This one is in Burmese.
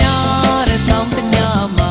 ညာတဲ့ဆောင်ပညာမ